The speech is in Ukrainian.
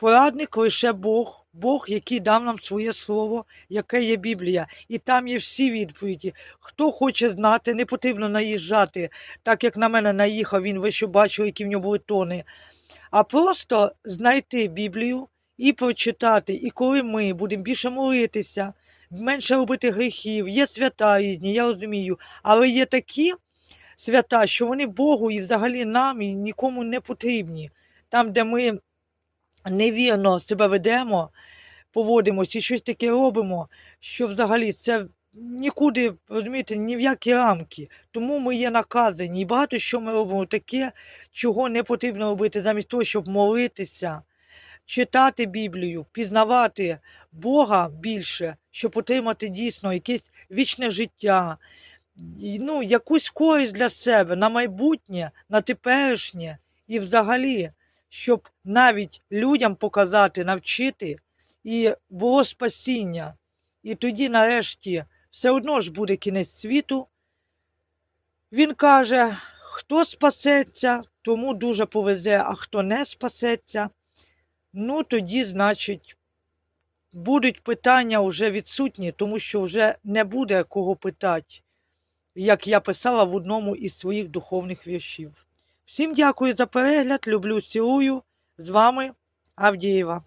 Порадник лише Бог, Бог, який дав нам своє слово, яке є Біблія. І там є всі відповіді. Хто хоче знати, не потрібно наїжджати, так як на мене наїхав він, ви що бачили, які в нього були тони. А просто знайти Біблію і прочитати. І коли ми будемо більше молитися, менше робити гріхів, є свята різні, я розумію, але є такі свята, що вони Богу і взагалі нам і нікому не потрібні. Там, де ми невірно себе ведемо, поводимося і щось таке робимо, що взагалі це нікуди, розумієте, ні в які рамки. Тому ми є наказані. І багато що ми робимо таке, чого не потрібно робити, замість того, щоб молитися, читати Біблію, пізнавати Бога більше, щоб отримати дійсно якесь вічне життя, ну, якусь користь для себе на майбутнє, на теперішнє і взагалі, щоб навіть людям показати, навчити, і було спасіння. І тоді, нарешті, все одно ж буде кінець світу. Він каже, хто спасеться, тому дуже повезе, а хто не спасеться, ну тоді, значить, будуть питання вже відсутні, тому що вже не буде кого питати, як я писала в одному із своїх духовних віршів. Всім дякую за перегляд, люблю, цілую. З вами Авдієва.